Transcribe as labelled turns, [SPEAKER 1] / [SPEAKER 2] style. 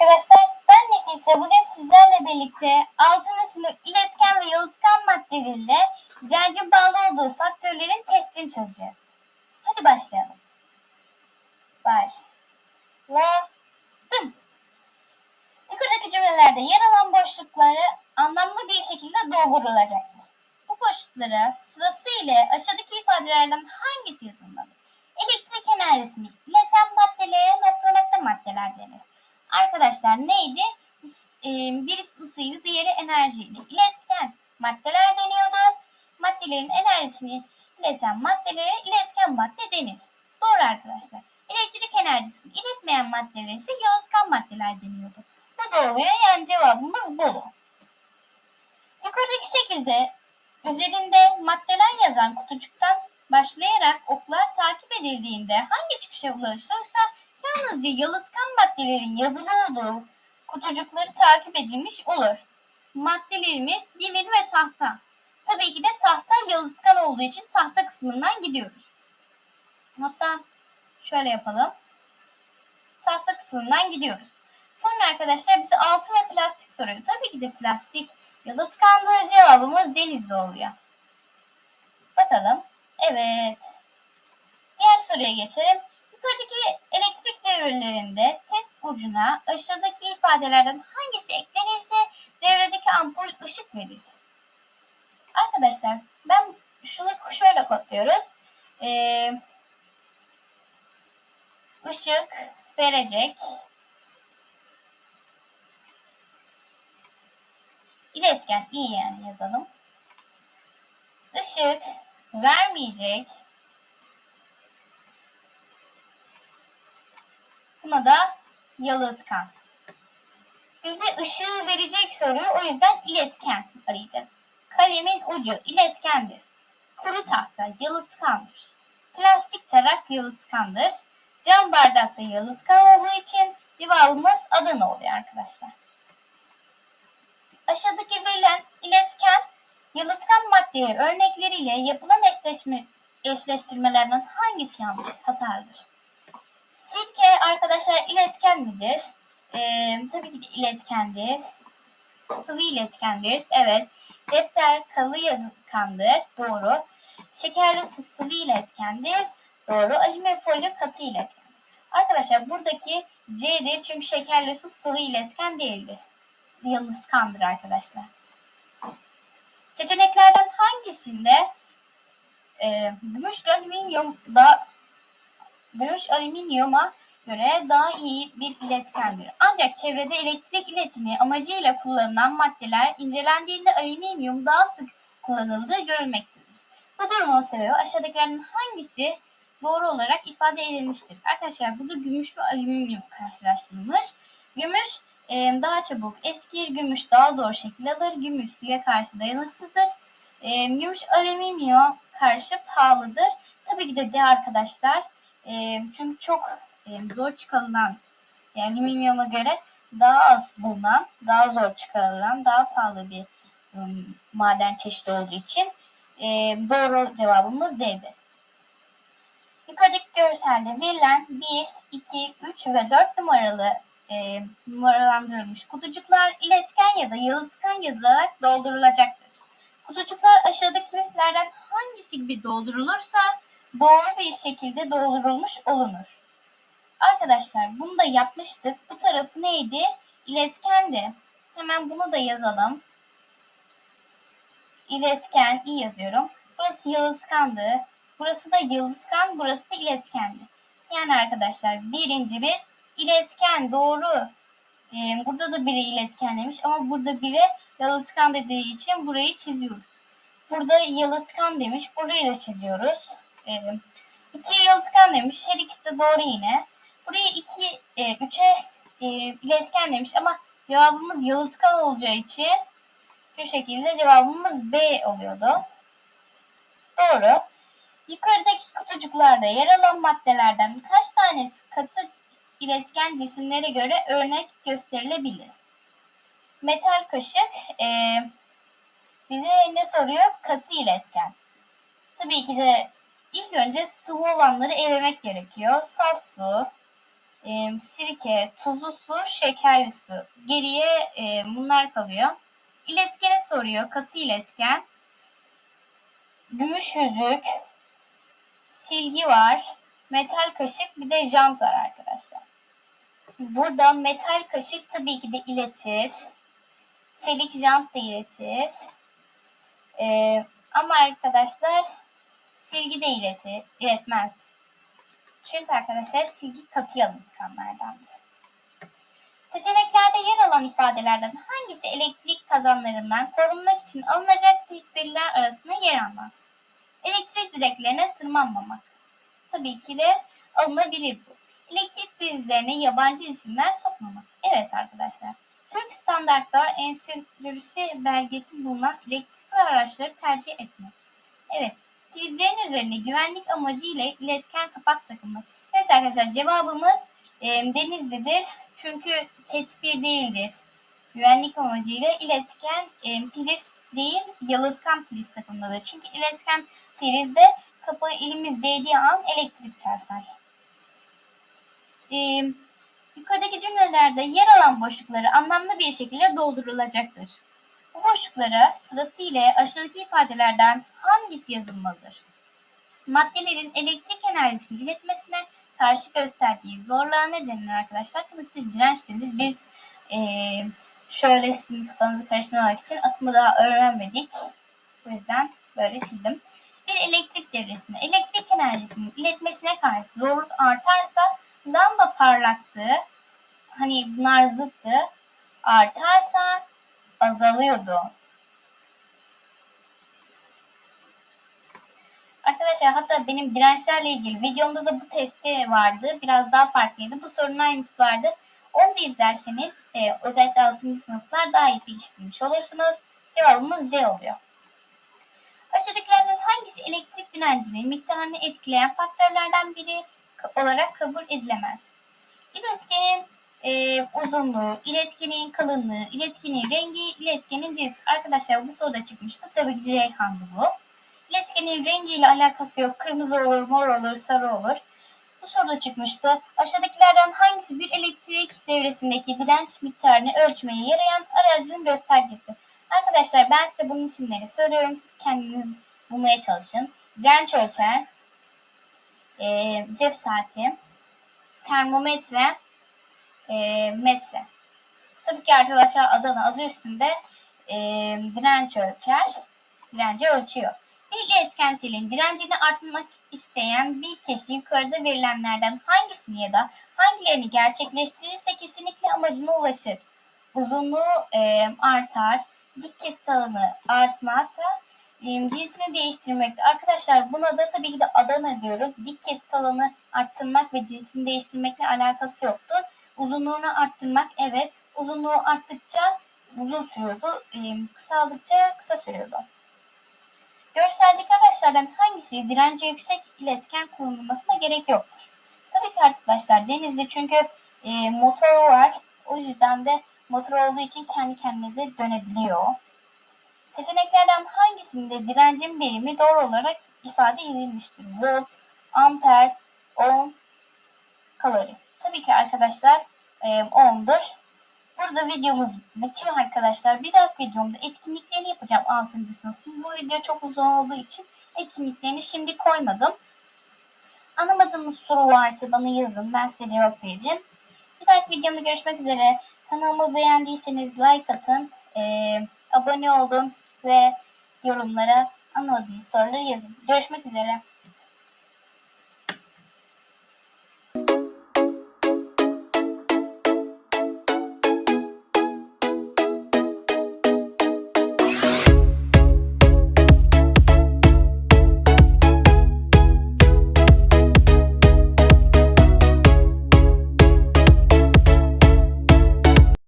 [SPEAKER 1] Arkadaşlar. Ben Nefise. Bugün sizlerle birlikte 6. sınıf iletken ve yalıtkan maddeleriyle direncin bağlı olduğu faktörlerin testini çözeceğiz. Hadi başlayalım. Başladım. Yukarıdaki cümlelerde yer alan boşlukları anlamlı bir şekilde doldurulacaktır. Bu boşluklara sırasıyla aşağıdaki ifadelerden hangisi yazılmalı? Elektrik enerjisini ileten maddelere nokta nokta maddeler denir. Arkadaşlar neydi? E, Birisi ısıydı, diğeri enerjiydi. İletken maddeler deniyordu. Maddelerin enerjisini ileten maddelere iletken madde denir. Doğru arkadaşlar. Elektrik enerjisini iletmeyen maddelere ise yalıtkan maddeler deniyordu. Bu da oluyor yani cevabımız bu. Yukarıdaki şekilde üzerinde maddeler yazan kutucuktan başlayarak oklar takip edildiğinde hangi çıkışa ulaşılırsa yalnızca yalıtkan maddelerin yazılı olduğu kutucukları takip edilmiş olur. Maddelerimiz demir ve tahta. Tabii ki de tahta yalıtkan olduğu için tahta kısmından gidiyoruz. Hatta şöyle yapalım. Tahta kısmından gidiyoruz. Sonra arkadaşlar bize altın ve plastik soruyor. Tabii ki de plastik yalıtkanlığı cevabımız denizli oluyor. Bakalım. Evet. Diğer soruya geçelim. Yukarıdaki elektrik devrelerinde test ucuna aşağıdaki ifadelerden hangisi eklenirse devredeki ampul ışık verir. Arkadaşlar ben şunu şöyle kodluyoruz. Ee, ışık verecek. İletken iyi yani yazalım. Işık vermeyecek. Buna da yalıtkan. Bize ışığı verecek soruyu o yüzden iletken arayacağız. Kalemin ucu iletkendir. Kuru tahta yalıtkandır. Plastik tarak yalıtkandır. Cam bardak da yalıtkan olduğu için cevabımız Adana oluyor arkadaşlar. Aşağıdaki verilen iletken yalıtkan maddeye örnekleriyle yapılan eşleşme, eşleştirmelerden hangisi yanlış, hatalıdır? Sirke arkadaşlar iletken midir? Ee, tabii ki iletkendir. Sıvı iletkendir. Evet. Defter kalı yalıtkandır. Doğru. Şekerli su sıvı iletkendir. Doğru. Alüminyum folyo katı iletkendir. Arkadaşlar buradaki C'dir çünkü şekerli su sıvı iletken değildir. Yalıtkandır arkadaşlar. Seçeneklerden hangisinde e, gümüş alüminyum da gümüş alüminyuma göre daha iyi bir iletkendir. Ancak çevrede elektrik iletimi amacıyla kullanılan maddeler incelendiğinde alüminyum daha sık kullanıldığı görülmektedir. Bu durumun sebebi aşağıdakilerden hangisi doğru olarak ifade edilmiştir? Arkadaşlar burada gümüş ve alüminyum karşılaştırılmış. Gümüş e, daha çabuk eskir, gümüş daha zor şekil alır, gümüş suya karşı dayanıksızdır. E, gümüş alüminyuma karşı pahalıdır. Tabii ki de de arkadaşlar e, çünkü çok e, zor çıkarılan yani alüminyuma göre daha az bulunan, daha zor çıkarılan, daha pahalı bir um, maden çeşidi olduğu için e, doğru cevabımız D'di. Yukarıdaki görselde verilen 1, 2, 3 ve 4 numaralı e, numaralandırılmış kutucuklar iletken ya da yalıtkan yazılarak doldurulacaktır. Kutucuklar aşağıdakilerden hangisi gibi doldurulursa doğru bir şekilde doldurulmuş olunur. Arkadaşlar bunu da yapmıştık. Bu tarafı neydi? İletkendi. Hemen bunu da yazalım. İletken i yazıyorum. Burası yalıtkandı. Burası da yalıtkan, burası da iletkendi. Yani arkadaşlar birinci biz iletken doğru. Ee, burada da biri iletken demiş ama burada biri yalıtkan dediği için burayı çiziyoruz. Burada yalıtkan demiş, burayı da çiziyoruz. Ee, iki yalıtkan demiş, her ikisi de doğru yine. Buraya iki, e, üçe e, iletken demiş ama cevabımız yalıtkan olacağı için şu şekilde cevabımız B oluyordu. Doğru. Yukarıdaki kutucuklarda yer alan maddelerden kaç tanesi katı iletken cisimlere göre örnek gösterilebilir? Metal kaşık e, bize ne soruyor? Katı iletken. Tabii ki de ilk önce sıvı olanları elemek gerekiyor. Saf su, e, sirke, tuzlu su, şekerli su. Geriye e, bunlar kalıyor. İletkeni soruyor. Katı iletken. Gümüş yüzük, silgi var, metal kaşık bir de jant var arkadaşlar. Burada metal kaşık tabii ki de iletir. Çelik jant da iletir. Ee, ama arkadaşlar silgi de iletir, iletmez. Çünkü arkadaşlar silgi katı yalıtkanlardandır. Seçeneklerde yer alan ifadelerden hangisi elektrik kazanlarından korunmak için alınacak tedbirler arasında yer almaz? Elektrik direklerine tırmanmamak. Tabii ki de alınabilir bu. Elektrik prizlerine yabancı isimler sokmamak. Evet arkadaşlar. Türk Standartlar Enstitüsü belgesi bulunan elektrikli araçları tercih etmek. Evet. Prizlerin üzerine güvenlik amacıyla iletken kapak takılmak. Evet arkadaşlar cevabımız e, Denizli'dir. Çünkü tedbir değildir. Güvenlik amacıyla iletken e, priz değil yalıtkan priz takılmalıdır. Çünkü iletken prizde kapağı elimiz değdiği an elektrik çarpar. E, yukarıdaki cümlelerde yer alan boşlukları anlamlı bir şekilde doldurulacaktır. Bu boşluklara sırasıyla aşağıdaki ifadelerden hangisi yazılmalıdır? Maddelerin elektrik enerjisini iletmesine karşı gösterdiği zorluğa ne denir arkadaşlar? Tabii ki direnç denir. Biz e, şöyle sizin kafanızı karıştırmamak için akımı daha öğrenmedik. Bu yüzden böyle çizdim. Bir elektrik devresinde elektrik enerjisinin iletmesine karşı zorluk artarsa lamba parlaklığı hani bunlar zıttı artarsa azalıyordu. Arkadaşlar hatta benim dirençlerle ilgili videomda da bu testi vardı. Biraz daha farklıydı. Bu sorunun aynısı vardı. Onu da izlerseniz e, özellikle 6. sınıflar daha iyi pekiştirmiş olursunuz. Cevabımız C oluyor. Aşağıdakilerden hangisi elektrik direncinin miktarını etkileyen faktörlerden biri olarak kabul edilemez? İletkenin e, uzunluğu, iletkenin kalınlığı, iletkenin rengi, iletkenin cinsi. Arkadaşlar bu soruda çıkmıştı. Tabii ki Ceyhan'dı bu. İletkenin rengiyle alakası yok. Kırmızı olur, mor olur, sarı olur. Bu soruda çıkmıştı. Aşağıdakilerden hangisi bir elektrik devresindeki direnç miktarını ölçmeye yarayan aracın göstergesi? Arkadaşlar ben size bunun isimlerini söylüyorum. Siz kendiniz bulmaya çalışın. Direnç ölçer, e, cep saati, termometre, e, metre. Tabii ki arkadaşlar Adana adı üstünde e, direnç ölçer, direnci ölçüyor. İletken telin direncini arttırmak isteyen bir kişi yukarıda verilenlerden hangisini ya da hangilerini gerçekleştirirse kesinlikle amacına ulaşır. Uzunluğu e, artar, dik kesit alanı artmakta, cinsini değiştirmekte. Arkadaşlar buna da tabii ki de Adana diyoruz. Dik kesit alanı arttırmak ve cinsini değiştirmekle alakası yoktu. Uzunluğunu arttırmak evet. Uzunluğu arttıkça uzun sürüyordu. Kısaldıkça kısa sürüyordu. Görseldeki araçlardan hangisi direnci yüksek iletken kullanılmasına gerek yoktur? Tabii ki arkadaşlar denizde çünkü e, motoru var. O yüzden de motor olduğu için kendi kendine de dönebiliyor. Seçeneklerden hangisinde direncin birimi doğru olarak ifade edilmiştir? Volt, amper, ohm, kalori. Tabii ki arkadaşlar e, ohm'dur. Burada videomuz bitiyor arkadaşlar. Bir dahaki videomda etkinliklerini yapacağım 6. sınıfın. Bu video çok uzun olduğu için etkinliklerini şimdi koymadım. Anlamadığınız soru varsa bana yazın. Ben size cevap veririm. Bir dahaki videomda görüşmek üzere. Kanalımı beğendiyseniz like atın. Ee, abone olun ve yorumlara anlamadığınız soruları yazın. Görüşmek üzere.